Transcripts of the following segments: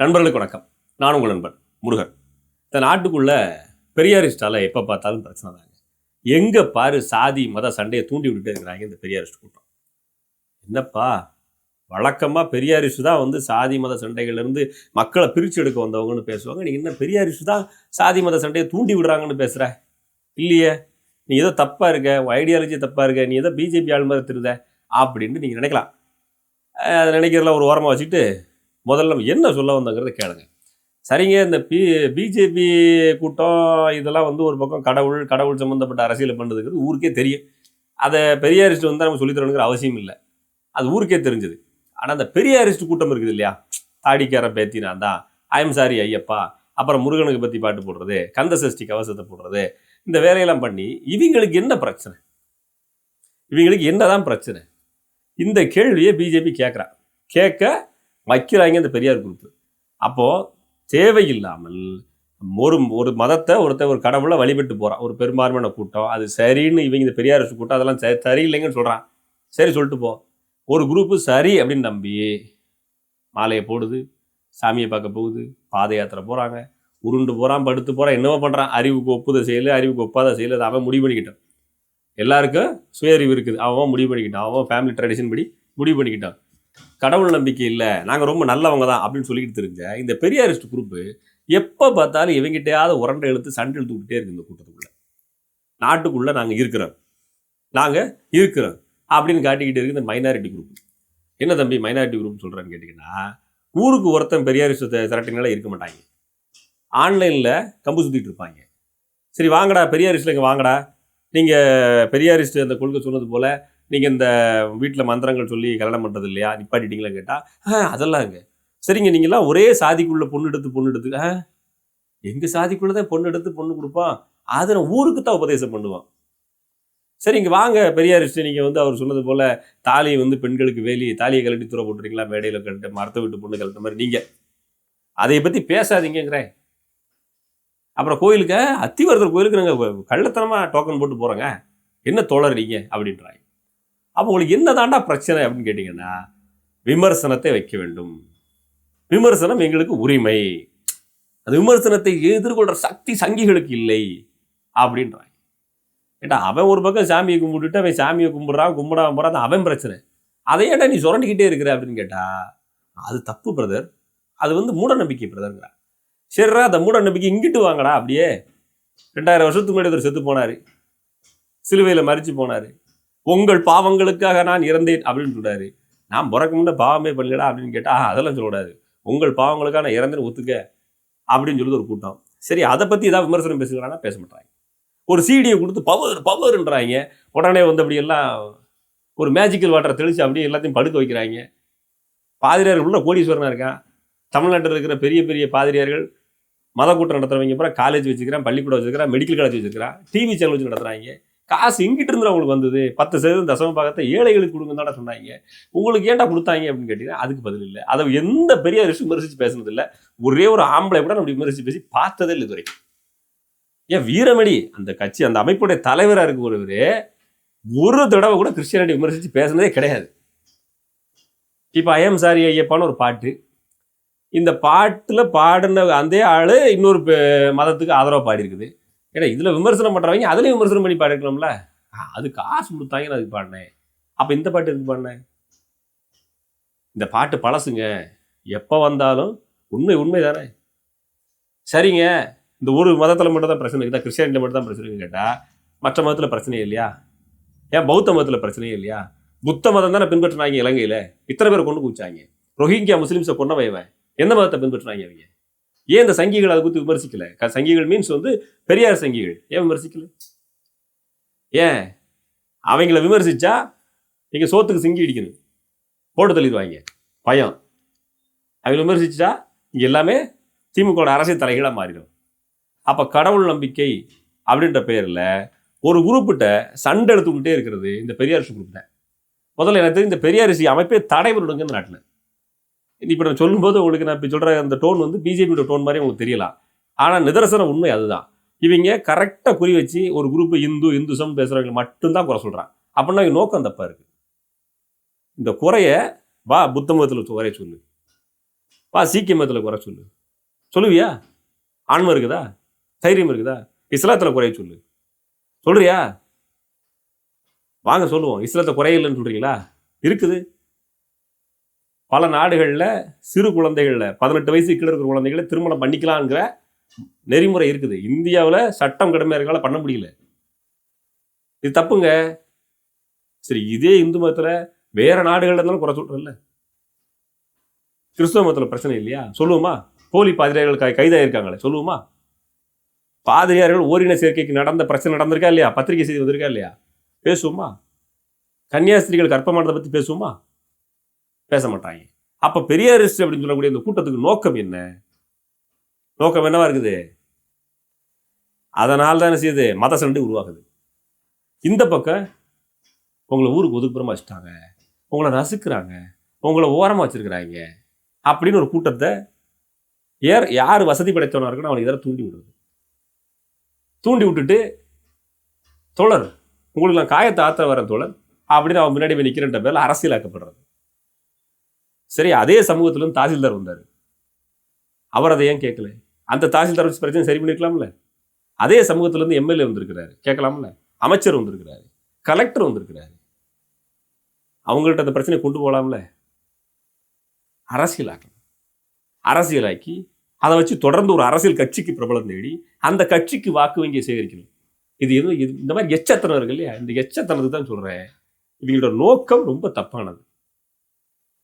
நண்பர்களுக்கு வணக்கம். நான் உங்கள் நண்பன் முருகன். இந்த நாட்டுக்குள்ளே பெரியாரிஸ்டால் எப்போ பார்த்தாலும் பிரச்சனை தாங்க. எங்கே பாரு சாதி மத சண்டையை தூண்டி விட்டுட்டே இருக்கிறாங்க இந்த பெரியாரிஸ்ட் கூட்டம். என்னப்பா? வழக்கமாக பெரியாரிஸ்ட் தான் வந்து சாதி மத சண்டைகள்லேருந்து மக்களை பிரித்து எடுக்க வந்தவங்கன்னு பேசுவாங்க. நீங்கள் என்ன பெரியாரிஸ்ட் தான் சாதி மத சண்டையை தூண்டி விடுறாங்கன்னு பேசுகிற இல்லையே? நீ ஏதோ தப்பாக இருக்க உன் ஐடியாலஜி தப்பாக இருக்க நீ ஏதோ பிஜேபி ஆள் திருத அப்படின்னு நீங்கள் நினைக்கலாம். அதை நினைக்கிறதுல ஒரு ஓரமாக வச்சுட்டு முதல்ல நம்ம என்ன சொல்ல வந்தங்கிறத கேளுங்க. சரிங்க இந்த பி பிஜேபி கூட்டம் இதெல்லாம் வந்து ஒரு பக்கம் கடவுள் கடவுள் சம்மந்தப்பட்ட அரசியலை பண்ணுறதுக்கு ஊருக்கே தெரியும். அதை பெரியாரிஸ்ட் வந்து நம்ம சொல்லித்தரணுங்கிற அவசியம் இல்லை. அது ஊருக்கே தெரிஞ்சது. ஆனால் அந்த பெரியாரிஸ்ட் கூட்டம் இருக்குது இல்லையா? தாடிக்காரன் பேத்தி நான் தான் ஐம் சாரி ஐயப்பா. அப்புறம் முருகனுக்கு பற்றி பாட்டு போடுறது கந்த சஷ்டி கவசத்தை போடுறது இந்த வேலையெல்லாம் பண்ணி இவங்களுக்கு என்ன பிரச்சனை? இவங்களுக்கு என்னதான் பிரச்சனை? இந்த கேள்வியை பிஜேபி கேட்குறா. கேட்க வைக்கிறாங்க இந்த பெரியார் குரூப். அப்போது தேவையில்லாமல் ஒரு ஒரு மதத்தை ஒருத்தர் ஒரு கடவுளை வழிபட்டு போகிறான் ஒரு பெரும்பான்மையான கூட்டம். அது சரின்னு இவங்க இந்த பெரியார் கூட்டம் அதெல்லாம் சரி சரியில்லைங்கன்னு சொல்கிறான் சரி சொல்லிட்டு போ. ஒரு குரூப்பு சரி அப்படின்னு நம்பி மாலையை போடுது சாமியை பார்க்க போகுது பாத யாத்திரை போகிறாங்க உருண்டு போகிறான் படுத்து போகிறான் என்னவோ பண்ணுறான் அறிவுக்கு ஒப்புத செயல் அறிவுக்கு ஒப்பாத செய்யலை அதை அவன் முடிவு பண்ணிக்கிட்டான். எல்லாருக்கும் சுய அறிவு இருக்குது. அவன் முடிவு பண்ணிக்கிட்டான். அவன் ஃபேமிலி ட்ரெடிஷன் படி முடிவு பண்ணிக்கிட்டான். கடவுள் நம்பிக்கை இல்லை நாங்கள் ரொம்ப நல்லவங்க தான் அப்படின்னு சொல்லிக்கிட்டு தெரிஞ்ச இந்த பெரியாரிஸ்ட் குரூப்பு எப்போ பார்த்தாலும் இவங்கிட்டையாவது உரண்டை இழுத்து சண்டை எழுத்துக்கிட்டே விட்டுட்டே இருக்கு இந்த கூட்டத்துக்குள்ளே. நாட்டுக்குள்ளே நாங்கள் இருக்கிறோம். நாங்கள் இருக்கிறோம் அப்படின்னு காட்டிக்கிட்டு இருக்கு இந்த மைனாரிட்டி குரூப் என்ன தம்பி மைனாரிட்டி குரூப் சொல்கிறேன்னு கேட்டிங்கன்னா ஊருக்கு ஒருத்தன் பெரியாரிஸ்ட் திரட்டினால இருக்க மாட்டாங்க. ஆன்லைனில் கம்பு சுற்றிட்டு இருப்பாங்க. சரி வாங்கடா பெரியாரிஸ்டில் இங்கே வாங்கடா. நீங்கள் பெரியாரிஸ்ட் அந்த கொள்கை சொன்னது போல் நீங்கள் இந்த வீட்டில் மந்திரங்கள் சொல்லி கல்யாணம் பண்ணுறது இல்லையா நிப்பாட்டிட்டீங்களா கேட்டால் அதெல்லாம் அதெல்லாம்ங்க சரிங்க நீங்களாம் ஒரே சாதிக்குள்ளே பொண்ணு எடுத்து பொண்ணு எடுத்து ஆ எங்கள் சாதிக்குள்ளே தான் பொண்ணு எடுத்து பொண்ணு கொடுப்பான்? அதை நான் ஊருக்கு தான் உபதேசம் பண்ணுவான். சரி இங்கே வாங்க பெரியாரிஸ்ட் நீங்கள் வந்து அவர் சொன்னது போல் தாலியை வந்து பெண்களுக்கு வேலி தாலியை கழட்டி தூர போட்டுறீங்களா? மேடையில் கழட்ட மரத்தை விட்டு பொண்ணு கழட்ட மாதிரி நீங்கள் அதை பற்றி பேசாதீங்கிறேன் அப்புறம் கோயிலுக்கு அத்திவரதர் கோயிலுக்கு நாங்கள் கள்ளத்தனமாக டோக்கன் போட்டு போகிறோங்க என்ன தோழறீங்க அப்படின்றாங்க. அப்போ உங்களுக்கு என்ன தாண்டா பிரச்சனை அப்படின்னு கேட்டிங்கன்னா விமர்சனத்தை வைக்க வேண்டும். விமர்சனம் எங்களுக்கு உரிமை. அந்த விமர்சனத்தை எதிர்கொள்கிற சக்தி சங்கிகளுக்கு இல்லை அப்படின்றாங்க. ஏட்டா அவன் ஒரு பக்கம் சாமியை கும்பிட்டுட்டு அவன் சாமியை கும்பிட்றான் கும்பிடாம போகிறான் அவன் பிரச்சனை. அதை நீ சுரண்டிக்கிட்டே இருக்கிற அப்படின்னு கேட்டா அது தப்பு பிரதர் அது வந்து மூட நம்பிக்கை பிரதர்ங்கிறா சரிடா அந்த மூட நம்பிக்கை இங்கிட்டு வாங்கடா அப்படியே. ரெண்டாயிரம் வருஷத்துக்கு முன்னாடி ஒருத்தர் செத்து போனார். சிலுவையில் மறிச்சு போனார். உங்கள் பாவங்களுக்காக நான் இறந்தேன் அப்படின்னு சொல்கிறாரு நான் பிறக்க முன்ன பாவமே பண்ணலடா அப்படின்னு கேட்டால் அதெல்லாம் சொல்லக்கூடாது. உங்கள் பாவங்களுக்காக நான் இறந்தேன்னு ஒத்துக்க அப்படின்னு சொல்லுது ஒரு கூட்டம். சரி அதை பற்றி ஏதாவது விமர்சனம் பேசுகிறானா? பேச மாட்டாங்க. ஒரு சீடியை கொடுத்து பவர் பவர்ன்றாங்க உடனே வந்து அப்படியெல்லாம் ஒரு மேஜிக்கல் வாட்டரை தெளித்து அப்படியே எல்லாத்தையும் படுக்க வைக்கிறாங்க. பாதிரியார்கள் உள்ள கோடீஸ்வரனாக இருக்கான். தமிழ்நாட்டில் இருக்கிற பெரிய பெரிய பாதிரியார்கள் மத கூட்டம் நடத்துறவங்க அப்புறம் காலேஜ் வச்சுக்கிறான் பள்ளிக்கூடம் வச்சுக்கிறான் மெடிக்கல் காலேஜ் வச்சுக்கிறான் டிவி சேனல் வச்சு நடத்துறாங்க. காசு இங்கிட்டு இருந்து அவங்களுக்கு வந்தது? பத்து சதவீதம் தசம பாகத்தை ஏழைகளுக்கு கொடுங்கன்னு தானே சொன்னாங்க. உங்களுக்கு ஏன்டா கொடுத்தாங்க அப்படின்னு கேட்டீங்கன்னா அதுக்கு பதில் இல்லை. அதை எந்த பெரிய ரிஷி விமர்சித்து பேசுனது இல்லை. ஒரே ஒரு ஆம்பளை கூட நம்ம விமர்சித்து பேசி பார்த்ததே இல்லை இதுவரை ஏன் வீரமணி அந்த கட்சி அந்த அமைப்புடைய தலைவராக இருக்க ஒருவர் ஒரு தடவை கூட கிறிஸ்டியானிட்டி விமர்சித்து பேசுனதே கிடையாது. இப்போ ஐஎம் சாரி ஐயப்பான்னு ஒரு பாட்டு. இந்த பாட்டில் பாடின அந்த ஆள் இன்னொரு பெ- மதத்துக்கு ஆதரவாக பாடியிருக்குது. ஏன்னா இதில் விமர்சனம் பண்ணுறவங்க அதுலேயும் விமர்சனம் பண்ணி பாடிருக்கலாம்ல அது காசு கொடுத்தாங்க நான் அதுக்கு பாடினேன் அப்போ இந்த பாட்டு எதுக்கு பாடினேன் இந்த பாட்டு பழசுங்க. எப்போ வந்தாலும் உண்மை உண்மை தானே. சரிங்க இந்த ஒரு மதத்தில் மட்டும் தான் பிரச்சனை இருக்குதா? கிறிஸ்டியானிட்டி மட்டும் தான் பிரச்சனை கேட்டால் மற்ற மதத்தில் பிரச்சனையே இல்லையா? ஏன் பௌத்த மதத்தில் பிரச்சனையே இல்லையா? புத்த மதம் தானே பின்பற்றினாங்க இலங்கையில். இத்தனை பேர் கொண்டு குவிச்சாங்க. ரொஹிங்கியா முஸ்லீம்ஸை கொண்டவன் வைவேன் எந்த மதத்தை பின்பற்றினாங்க அவங்க ஏன் இந்த சங்கிகள் அதை குறித்து விமர்சிக்கல? க- சங்கிகள் மீன்ஸ் வந்து பெரியார் சங்கிகள். ஏன் விமர்சிக்கல? ஏன்? அவங்கள விமர்சிச்சா நீங்கள் சோத்துக்கு சிங்கி அடிக்கணும். போட்டு தள்ளிடுவாங்க. பயம். அவங்க விமர்சிச்சா இங்கே எல்லாமே திமுக அரசியல் தலைகளாக மாறிடும். அப்போ கடவுள் நம்பிக்கை அப்படின்ற பெயரில் ஒரு குரூப்பிட்ட சண்டை எடுத்துக்கிட்டே இருக்கிறது இந்த பெரியாரிசி குரூப்பிட்ட முதல்ல எனக்கு தெரிஞ்சு இந்த பெரியாரிசி அமைப்பே தடைபடுங்க இந்த நாட்டில். இப்போ நான் சொல்லும்போது உங்களுக்கு நான் இப்போ சொல்கிற அந்த டோன் வந்து பிஜேபியோட டோன் மாதிரி உங்களுக்கு தெரியலாம் ஆனால் நிதர்சன உண்மை அதுதான். இவங்க கரெக்டாக குறி வச்சு ஒரு குரூப் இந்து இந்துசம் பேசுகிறவங்க மட்டும்தான் குறை சொல்கிறாங்க அப்படின்னா இவங்க நோக்கம் தப்பாக இருக்கு இந்த குறைய வா புத்த மதத்தில் குறைய சொல்லு. வா சீக்கிய மதத்தில் குறை சொல்லு. சொல்லுவியா? ஆன்மம் இருக்குதா? தைரியம் இருக்குதா? இஸ்லாத்தில் குறைய சொல்லு. சொல்றியா? வாங்க சொல்லுவோம். இஸ்லாத்தை குறையில்லைன்னு சொல்றீங்களா? இருக்குது. பல நாடுகளில் சிறு குழந்தைகளில் பதினெட்டு வயசு கீழே இருக்கிற குழந்தைகளை திருமணம் பண்ணிக்கலாங்கிற நெறிமுறை இருக்குது. இந்தியாவில் சட்டம் கடுமையாக இருக்கால பண்ண முடியல. இது தப்புங்க. சரி இதே இந்து மதத்தில் வேற நாடுகள்ல இருந்தாலும் குறை சொல்றதில்ல கிறிஸ்தவ மதத்தில் பிரச்சனை இல்லையா? சொல்லுவோமா? போலி பாதிரியார்கள் கைதாயிருக்காங்களே சொல்லுவோமா? பாதிரியார்கள் ஓரின சேர்க்கைக்கு நடந்த பிரச்சனை நடந்திருக்கா இல்லையா? பத்திரிகை செய்தி வந்திருக்கா இல்லையா? பேசுவோமா? கன்னியாஸ்திரிகள் கற்பமானதை பற்றி பேசுவோமா? பேச மாட்டாங்க அப்ப பெரியாரிஸ்ட் அப்படின்னு சொல்லக்கூடிய இந்த கூட்டத்துக்கு நோக்கம் என்ன? நோக்கம் என்னவா இருக்குது? அதனால தான் என்ன செய்யுது? மத சண்டை உருவாகுது. இந்த பக்கம் உங்களை ஊருக்கு ஒதுக்குப்புறமா வச்சுட்டாங்க. உங்களை ரசிக்கிறாங்க. உங்களை ஓரமா வச்சிருக்கிறாங்க. அப்படின்னு ஒரு கூட்டத்தை ஏர் யார் வசதி படைத்தவனாக இருக்குன்னு அவனை இதெல்லாம் தூண்டி விடுறது. தூண்டி விட்டுட்டு தோழர் உங்களுக்கு நான் காயத்தை ஆத்த வர தோழர். அப்படின்னு அவன் முன்னாடி நிற்கிறன்ற பேரில் அரசியலாக்கப்படுறது. சரி அதே சமூகத்துல இருந்து தாசில்தார் வந்தார். அவர் அதை ஏன் கேட்கல? அந்த தாசில்தார் வச்சு பிரச்சனை சரி பண்ணிருக்கலாம்ல. அதே சமூகத்துல இருந்து எம்எல்ஏ வந்திருக்கிறாரு. கேட்கலாம்ல? அமைச்சர் வந்திருக்கிறாரு. கலெக்டர் வந்திருக்கிறாரு. அவங்கள்ட்ட அந்த பிரச்சனையை கொண்டு போகலாம்ல அரசியலாக்கணும். அரசியலாக்கி அதை வச்சு தொடர்ந்து ஒரு அரசியல் கட்சிக்கு பிரபலம் தேடி அந்த கட்சிக்கு வாக்கு வங்கியை சேகரிக்கணும். இது எதுவும் இது இந்த மாதிரி எச்சத்தனம் இருக்கு இல்லையா? இந்த எச்சத்தனத்துக்கு தான் சொல்கிறேன் இவங்களோட நோக்கம் ரொம்ப தப்பானது.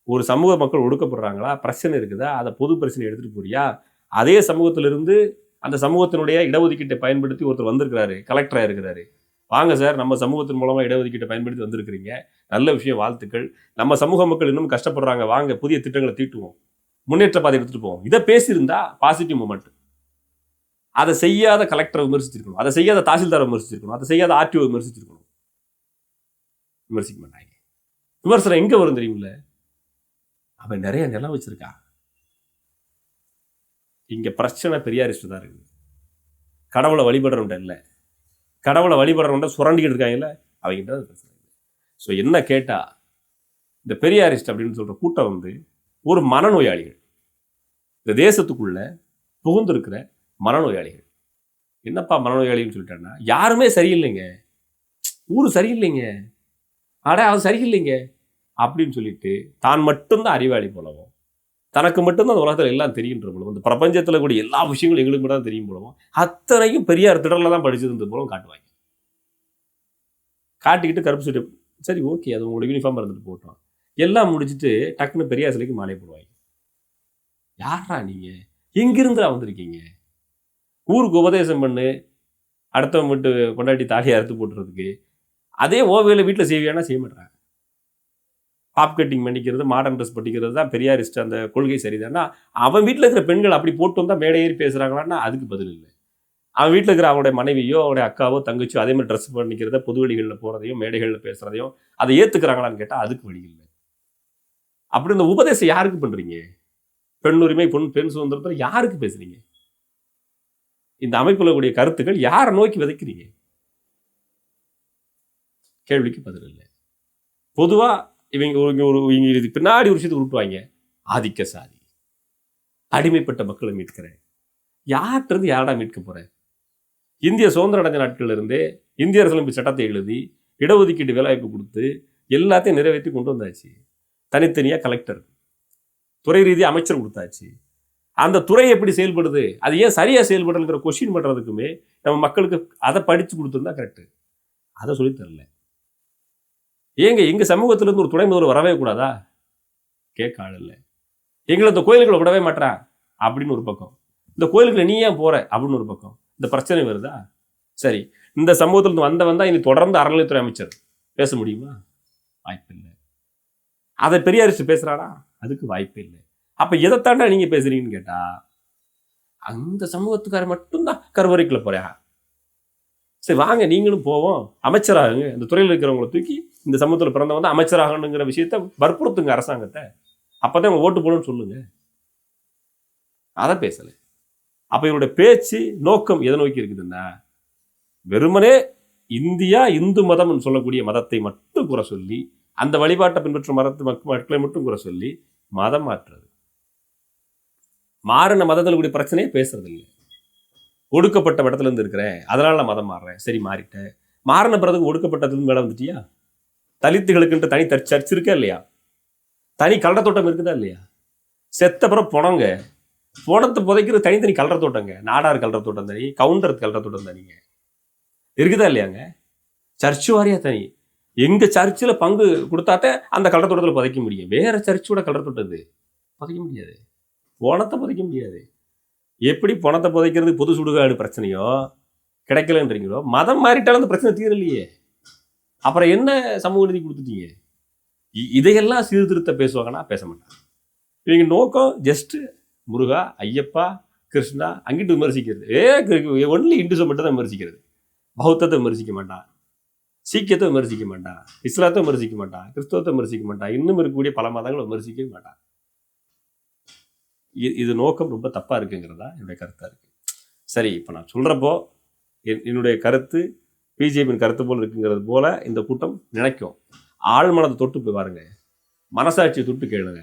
ஒரு சமூக மக்கள் ஒடுக்கப்படுறாங்களா? பிரச்சனை இருக்குதா? அதை பொது பிரச்சனை எடுத்துகிட்டு போறியா? அதே சமூகத்திலிருந்து அந்த சமூகத்தினுடைய இடஒதுக்கீட்டை பயன்படுத்தி ஒருத்தர் வந்திருக்கிறாரு கலெக்டராக இருக்கிறாரு. வாங்க சார் நம்ம சமூகத்தின் மூலமாக இடஒதுக்கீட்டை பயன்படுத்தி வந்திருக்கிறீங்க. நல்ல விஷயம் வாழ்த்துக்கள். நம்ம சமூக மக்கள் இன்னும் கஷ்டப்படுறாங்க. வாங்க புதிய திட்டங்களை தீட்டுவோம். முன்னேற்ற பாதை எடுத்துகிட்டு போவோம். இதை பேசியிருந்தா பாசிட்டிவ் மூமெண்ட் அதை செய்யாத கலெக்டரை விமர்சிச்சிருக்கணும். அதை செய்யாத தாசில்தாரை விமர்சிச்சிருக்கணும். அதை செய்யாத ஆர்டிஓ விமர்சிச்சிருக்கணும். விமர்சிக்க மாட்டாங்க. விமர்சனம் எங்கே வரும் தெரியுமில்ல? அவன் நிறைய நிலம் வச்சிருக்கான். இங்க பிரச்சனை பெரியாரிஸ்ட் தான் இருக்குது. கடவுளை வழிபடுறவன்ட்ட இல்லை. கடவுளை வழிபடுறவன்ட்ட சுரண்டிக்கிட்டு இருக்காங்கல்ல அவங்ககிட்ட அது பிரச்சனை ஸோ என்ன கேட்டா இந்த பெரியாரிஸ்ட் அப்படின்னு சொல்ற கூட்டம் வந்து ஒரு மனநோயாளிகள். இந்த தேசத்துக்குள்ள புகுந்திருக்கிற மனநோயாளிகள். என்னப்பா மனநோயாளின்னு சொல்லிட்டேன்னா யாருமே சரியில்லைங்க. ஊர் சரியில்லைங்க. அட அது சரியில்லைங்க. அப்படின்னு சொல்லிட்டு தான் மட்டும்தான் அறிவாளி போலவும் தனக்கு மட்டும்தான் அந்த உலகத்தில் எல்லாம் தெரியுன்ற போலவும் இந்த பிரபஞ்சத்தில் கூட எல்லா விஷயங்களும் எங்களுக்கு மட்டும் தான் தெரியும் போலவும் அத்தனையும் பெரியார் திடலில் தான் படிச்சிருந்த போலவும் காட்டுவாங்க. காட்டிக்கிட்டு கருப்பு சட்டை சரி ஓகே அது உங்களோட யூனிஃபார்ம் இருந்துட்டு போட்டோம். எல்லாம் முடிச்சுட்டு டக்குன்னு பெரியார் சிலைக்கு மாலை போடுவாங்க. யாரா நீங்கள் எங்கிருந்துடா வந்திருக்கீங்க? ஊருக்கு உபதேசம் பண்ணு அடுத்தவங்க விட்டு கொண்டாடி தாலியை அறுத்து போட்டுறதுக்கு. அதே ஓவியில் வீட்டில் செய்வியானா செய்ய மாட்டேறாங்க பாப் கட்டிங் பண்ணிக்கிறது மாடர்ன் ட்ரெஸ் பண்ணிக்கிறது தான் பெரியாரிஸ்ட் அந்த கொள்கை சரிதானா? அவன் வீட்டில் இருக்கிற பெண்கள் அப்படி போட்டு வந்தால் மேடை ஏறி பேசுகிறாங்களான்னா அதுக்கு பதில் இல்லை. அவன் வீட்டில் இருக்கிற அவனுடைய மனைவியோ அவனுடைய அக்காவோ தங்கச்சியோ அதே மாதிரி ட்ரெஸ் பண்ணிக்கிறத பொது வழிகளில் போகிறதையும் மேடைகளில் பேசுகிறதையும் அதை ஏற்றுக்கிறாங்களான்னு கேட்டால் அதுக்கு வழி இல்லை. அப்படி இந்த உபதேசம் யாருக்கு பண்ணுறீங்க பெண் உரிமை பொன் பெண் சுதந்திரத்தில் யாருக்கு பேசுறீங்க? இந்த அமைப்பில் கூடிய கருத்துக்கள் யாரை நோக்கி விதைக்கிறீங்க? கேள்விக்கு பதில் இல்லை. பொதுவாக இவங்க இவங்க ஒரு இவங்க இது பின்னாடி ஒரு விஷயத்தை விட்டுவாங்க ஆதிக்க சாதி அடிமைப்பட்ட மக்களை மீட்கிறேன். யார்கிட்ட இருந்து யாரடா மீட்க போறேன் இந்திய சுதந்திர அடைஞ்ச நாட்களிலிருந்தே இந்திய அரசியலமைப்பு சட்டத்தை எழுதி இடஒதுக்கீடு வேலைவாய்ப்பு கொடுத்து எல்லாத்தையும் நிறைவேற்றி கொண்டு வந்தாச்சு. தனித்தனியா கலெக்டர் துறை ரீதியாக அமைச்சர் கொடுத்தாச்சு. அந்த துறை எப்படி செயல்படுது? அது ஏன் சரியாக செயல்படுங்கிற கொஸ்டின் பண்றதுக்குமே நம்ம மக்களுக்கு அதை படிச்சு கொடுத்துருந்தா கரெக்ட் அதை சொல்லித் தரல. ஏங்க எங்கள் சமூகத்திலேருந்து ஒரு துணை முதல்வர் வரவே கூடாதா? கேட்க ஆள் இல்லை. எங்களை இந்த கோயிலுக்குள்ள விடவே மாட்டேறான் அப்படின்னு ஒரு பக்கம். இந்த கோயிலுக்குள்ள நீ ஏன் போகிற அப்படின்னு ஒரு பக்கம். இந்த பிரச்சனை வருதா? சரி இந்த சமூகத்திலிருந்து வந்தவன் தான் இனி தொடர்ந்து அறநிலையத்துறை அமைச்சர் பேச முடியுமா? வாய்ப்பு இல்லை. அதை பெரியாரிச்சு பேசுகிறாரா அதுக்கு வாய்ப்பே இல்லை. அப்போ எதைத்தாண்டா நீங்கள் பேசுறீங்கன்னு கேட்டால் அந்த சமூகத்துக்காரர் மட்டும்தான் கருவறைக்குள்ளே போகிறேன் சரி வாங்க நீங்களும் போவோம். அமைச்சராகுங்க. இந்த துறையில் இருக்கிறவங்களை தூக்கி இந்த சமூகத்தில் பிறந்தவங்க தான் அமைச்சராகணுங்கிற விஷயத்த வற்புறுத்துங்க அரசாங்கத்தை. அப்பதான் தான் ஓட்டு போடணும்னு சொல்லுங்க. அதை பேசலை. அப்ப இவருடைய பேச்சு நோக்கம் எதை நோக்கி இருக்குதுன்னா வெறுமனே இந்தியா இந்து மதம்னு சொல்லக்கூடிய மதத்தை மட்டும் குறை சொல்லி அந்த வழிபாட்டை பின்பற்றும் மதத்து மக்களை மட்டும் குறை சொல்லி மதம் மாற்றுறது. மாறின மதத்தில் கூடிய பிரச்சனையே பேசுறது இல்லை ஒடுக்கப்பட்ட இடத்துல இருந்து இருக்கிறேன். அதனால் நான் மதம் மாறுறேன். சரி மாறிட்டேன். மாறின பிறகு ஒடுக்கப்பட்டதுல மேடம் வந்துட்டியா? தலித்துகளுக்குன்ட்டு தனி சர்ச் இருக்கா இல்லையா? தனி கலர தோட்டம் இருக்குதா இல்லையா? செத்த பிறகு புணங்க புணத்தை புதைக்கிற தனித்தனி கலர தோட்டங்க நாடார் கலர தோட்டம் தனி கவுண்டர் கலர தோட்டம் தனிங்க. இருக்குதா இல்லையாங்க? சர்ச்சு வாரியா தனி. எங்கள் சர்ச்சில் பங்கு கொடுத்தாட்ட அந்த கலர தோட்டத்தில் புதைக்க முடியும். வேற சர்ச்சோட கலர தோட்டம் இது புதைக்க முடியாது. பணத்தை புதைக்க முடியாது. எப்படி பணத்தை புதைக்கிறது பொது சுடுகாடு பிரச்சனையோ கிடைக்கலன்றீங்களோ மதம் மாறிட்டாலும் அந்த பிரச்சனை தீரலையே அப்புறம் என்ன சமூக நீதி கொடுத்துட்டீங்க? இ- இதையெல்லாம் சீர்திருத்த பேசுவாங்கன்னா பேச மாட்டாங்க. இவங்க நோக்கம் ஜஸ்ட்டு முருகா ஐயப்பா கிருஷ்ணா அங்கிட்டு விமர்சிக்கிறது. ஏ ஒன்லி இந்துசம் மட்டும் தான் விமர்சிக்கிறது. பௌத்தத்தை விமர்சிக்க மாட்டான் சீக்கியத்தை விமர்சிக்க மாட்டான் இஸ்லாத்தை விமர்சிக்க மாட்டான் கிறிஸ்தவத்தை விமர்சிக்க மாட்டான் இன்னும் இருக்கக்கூடிய பல மதங்களை விமர்சிக்கவே மாட்டான் இது நோக்கம் ரொம்ப தப்பாக இருக்குங்கிறதா என்னுடைய கருத்தாக இருக்குது சரி இப்போ நான் சொல்கிறப்போ என்- என்னுடைய கருத்து பிஜேபியின் கருத்து போல் இருக்குங்கிறது போல இந்த கூட்டம் நினைக்கும். ஆழ்மனதை தொட்டு போய் பாருங்க. மனசாட்சியை தொட்டு கேளுங்க.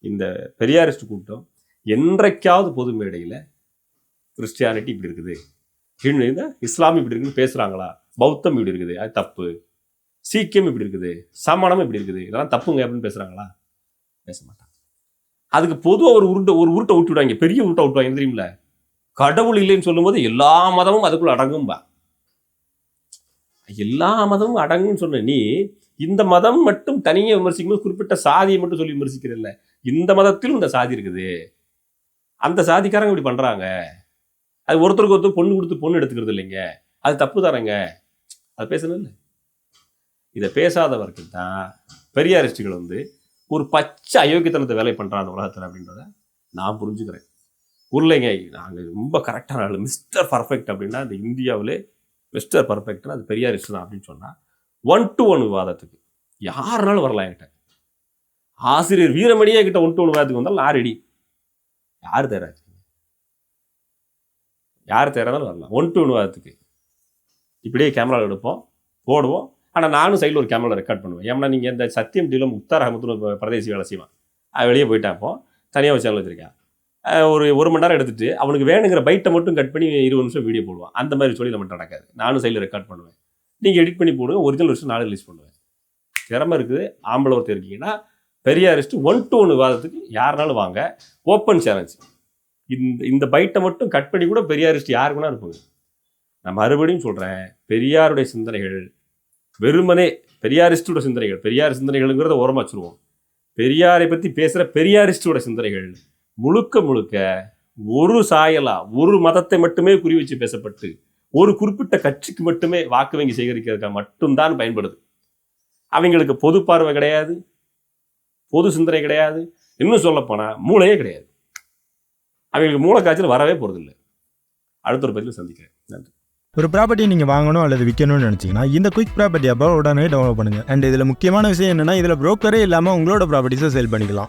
இந்த பெரியாரிஸ்ட் கூட்டம் என்றைக்காவது பொது மேடையில் கிறிஸ்டியானிட்டி இப்படி இருக்குது. ஹிந்து இப்படி இருக்குன்னு பேசுகிறாங்களா பௌத்தம் இப்படி இருக்குது. அது தப்பு. சீக்கியம் இப்படி இருக்குது. சமணம் இப்படி இருக்குது. இதெல்லாம் தப்புங்க அப்படின்னு பேசுகிறாங்களா பேச மாட்டாங்க. அதுக்கு பொதுவாக ஒரு உருண்டை ஒரு உருட்டை விட்டு விடுவாங்க. பெரிய உருட்டை விட்டுவாங்க என்ன தெரியுமில கடவுள் இல்லைன்னு சொல்லும்போது எல்லா மதமும் அதுக்குள்ள அடங்கும்பா. எல்லா மதமும் அடங்குன்னு சொன்ன நீ இந்த மதம் மட்டும் தனியே விமர்சிக்கும்போது குறிப்பிட்ட சாதியை மட்டும் சொல்லி விமர்சிக்கிறதில்ல இந்த மதத்திலும் இந்த சாதி இருக்குது. அந்த சாதிக்காரங்க இப்படி பண்ணுறாங்க அது ஒருத்தருக்கு ஒருத்தர் பொண்ணு கொடுத்து பொண்ணு எடுத்துக்கிறது இல்லைங்க. அது தப்பு தானங்க. அது பேசணும் இல்லை இதை பேசாதவர்கள் தான் பெரியாரிஸ்டுகள் வந்து ஒரு பச்சை அயோக்கியத்தனத்தை வேலை பண்ணுறான் அந்த உலகத்தில் அப்படின்றத நான் புரிஞ்சுக்கிறேன். உருளைங்க நாங்கள் ரொம்ப கரெக்டான ஆள். மிஸ்டர் பர்ஃபெக்ட் அப்படின்னா இந்த இந்தியாவிலே மிஸ்டர் பர்ஃபெக்ட்னா அது பெரியார் இஷ்டம் அப்படின்னு சொன்னால் ஒன் டு ஒன் விவாதத்துக்கு. யாருனாலும் வரலாம் என்கிட்ட. ஆசிரியர் வீரமணியே கிட்ட ஒன் டு ஒன் விவாதத்துக்கு வந்தாலும் நான் யார் தர யார் தேர்ந்தாலும் வரலாம். ஒன் டு ஒன் விவாதத்துக்கு. இப்படியே கேமராவில் எடுப்போம் போடுவோம். ஆனால் நானும் சைடில் ஒரு கேமரா ரெக்கார்ட் பண்ணுவேன். ஏன்னா நீங்கள் இந்த சத்தியம் டீலும் முக்தார் அகமதுன்னு பிரதேசி வேலை செய்வான். வெளியே போயிட்டாப்போ அப்போ தனியாக ஒரு சேனல் வச்சுருக்கேன் ஒரு ஒரு மணி நேரம் எடுத்துட்டு அவனுக்கு வேணுங்கிற பைட்டை மட்டும் கட் பண்ணி இருபது நிமிஷம் வீடியோ போடுவான். அந்த மாதிரி சொல்லி நம்ம நடக்காது. நானும் சைடில் ரெக்கார்ட் பண்ணுவேன். நீங்கள் எடிட் பண்ணி போடுங்க ஒரிஜினல் வருஷம் நாலு ரிலீஸ் பண்ணுவேன். திறமை இருக்குது. ஆம்பளை ஒருத்தர் இருக்கீங்கன்னா பெரியாரிஸ்ட் ஒன் டு ஒன் விவாதத்துக்கு யாருனாலும் வாங்க. ஓப்பன் சேலஞ்ச் இந்த இந்த பைட்டை மட்டும் கட் பண்ணி கூட பெரியாரிஸ்ட் யாருக்குன்னா இருப்பாங்க. நான் மறுபடியும் சொல்கிறேன் பெரியாருடைய சிந்தனைகள் வெறுமனே பெரியாரிஸ்டோட சிந்தனைகள் பெரியார் சிந்தனைகள்ங்கிறத ஓரமாக வச்சுருவோம். பெரியாரை பற்றி பேசுகிற பெரியாரிஸ்டோட சிந்தனைகள் முழுக்க முழுக்க ஒரு சாயலா ஒரு மதத்தை மட்டுமே குறி வச்சு பேசப்பட்டு ஒரு குறிப்பிட்ட கட்சிக்கு மட்டுமே வாக்கு வங்கி சேகரிக்கிறதுக்காக மட்டும்தான் பயன்படுது. அவங்களுக்கு பொது பார்வை கிடையாது பொது சிந்தனை கிடையாது இன்னும் சொல்லப்போனால் மூளையே கிடையாது. அவங்களுக்கு மூளைக்காய்ச்சல் வரவே போறதில்லை. அடுத்த ஒரு பதிவில் சந்திக்கிறேன். நன்றி. ஒரு ப்ராப்பர்ட்டி நீங்கள் வாங்கணும் அல்லது விற்கணும்னு நினச்சிங்கன்னா இந்த குயிக் ப்ராப்பர்ட்டி அப்போ உடனே டவுன்லோட் பண்ணுங்கள் அண்ட் இதில் முக்கியமான விஷயம் என்னென்னா இதில் ப்ரோக்கரே இல்லாமல் உங்களோட ப்ராப்பர்ட்டிஸை சேல் பண்ணிக்கலாம்.